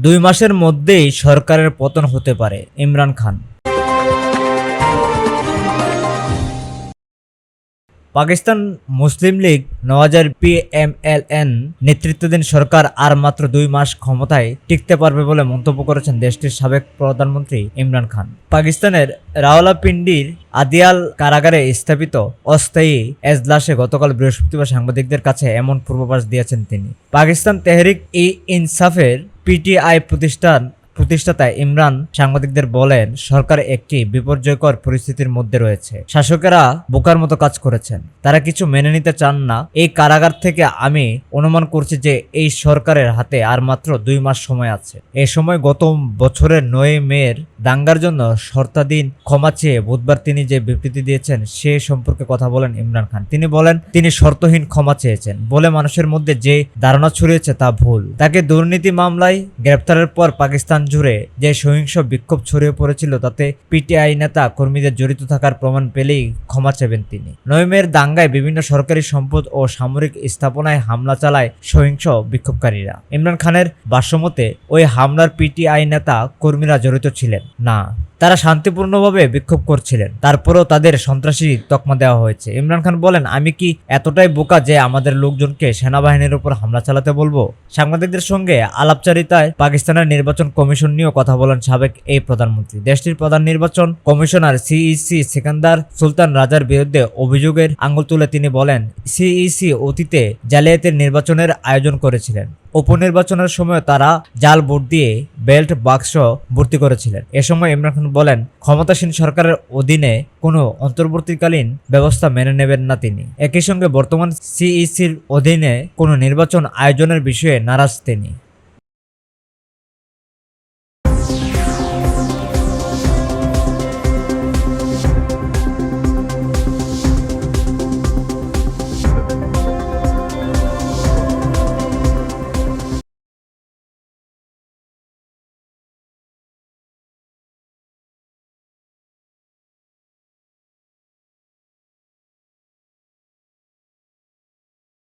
দুই মাসের মধ্যেই সরকারের পতন হতে পারে। ইমরান খান। পাকিস্তান মুসলিম লীগ নওয়াজের পিএমএলএন নেতৃত্বাধীন সরকার আর মাত্র দুই মাস ক্ষমতায় টিকতে পারবে বলে মন্তব্য করেছেন দেশটির সাবেক প্রধানমন্ত্রী ইমরান খান। পাকিস্তানের রাওয়ালাপিন্ডির আদিয়াল কারাগারে স্থাপিত অস্থায়ী এজলাসে গতকাল বৃহস্পতিবার সাংবাদিকদের কাছে এমন পূর্বাভাস দিয়েছেন তিনি। পাকিস্তান তেহরিক ই ইনসাফের পিটিআই প্রতিষ্ঠান প্রতিষ্ঠাতা ইমরান সাংবাদিকদের বলেন, সরকার একটি বিপর্যয়কর পরিস্থিতির মধ্যে রয়েছে। শাসকেরা বোকার মতো কাজ করেছেন। তারা কিছু মেনে নিতে চান না। এই কারাগার থেকে আমি অনুমান করছি যে এই সরকারের হাতে আর মাত্র দুই মাস সময় আছে। এ সময় গত বছরের নয় মেয়ের দাঙ্গার জন্য শর্তাধীন ক্ষমা চেয়ে বুধবার তিনি যে বিবৃতি দিয়েছেন, সে সম্পর্কে কথা বলেন ইমরান খান। তিনি বলেন, তিনি শর্তহীন ক্ষমা চেয়েছেন। বলে মানুষের মধ্যে যে ধারণা ছড়িয়েছে তা ভুল। তাকে দুর্নীতি মামলায় গ্রেপ্তারের পর পাকিস্তান জুড়ে যে সহিংস বিক্ষোভ ছড়িয়ে পড়েছিল, তাতে পিটিআই নেতা কর্মীদের জড়িত থাকার প্রমাণ পেলেই ক্ষমা চেবেন তিনি। নয়মের দাঙ্গায় বিভিন্ন সরকারি সম্পদ ও সামরিক স্থাপনায় হামলা চালায় সহিংস বিক্ষোভকারীরা। ইমরান খানের বাসমতে ওই হামলার পিটিআই নেতা কর্মীরা জড়িত ছিলেন। না। তারা শান্তিপূর্ণভাবে বিক্ষোভ করছিলেন। তারপরেও তাদের সন্ত্রাসী তকমা দেওয়া হয়েছে। ইমরান খান বলেন, আমি কি এতটাই বোকা যে আমাদের লোকজনকে সেনাবাহিনীর উপর হামলা চালাতে বলব? সাংবাদিকদের সঙ্গে আলাপচারিতায় পাকিস্তানের নির্বাচন কমিশন নিয়েও কথা বলেন সাবেক এই প্রধানমন্ত্রী। দেশটির প্রধান নির্বাচন কমিশনার সিইসি সিকান্দার সুলতান রাজার বিরুদ্ধে অভিযোগের আঙুল তুলে তিনি বলেন সিইসি অতীতে জালিয়াতের নির্বাচনের আয়োজন করেছিলেন। উপনির্বাচনের সময় তারা জাল ভোট দিয়ে বেল্ট বাক্স ভর্তি করেছিলেন। এ সময় ইমরান খান বলেন, ক্ষমতাসীন সরকারের অধীনে কোনো অন্তর্বর্তীকালীন ব্যবস্থা মেনে নেবেন না তিনি। একই সঙ্গে বর্তমান সিইসির অধীনে কোনো নির্বাচন আয়োজনের বিষয়ে নারাজ তিনি।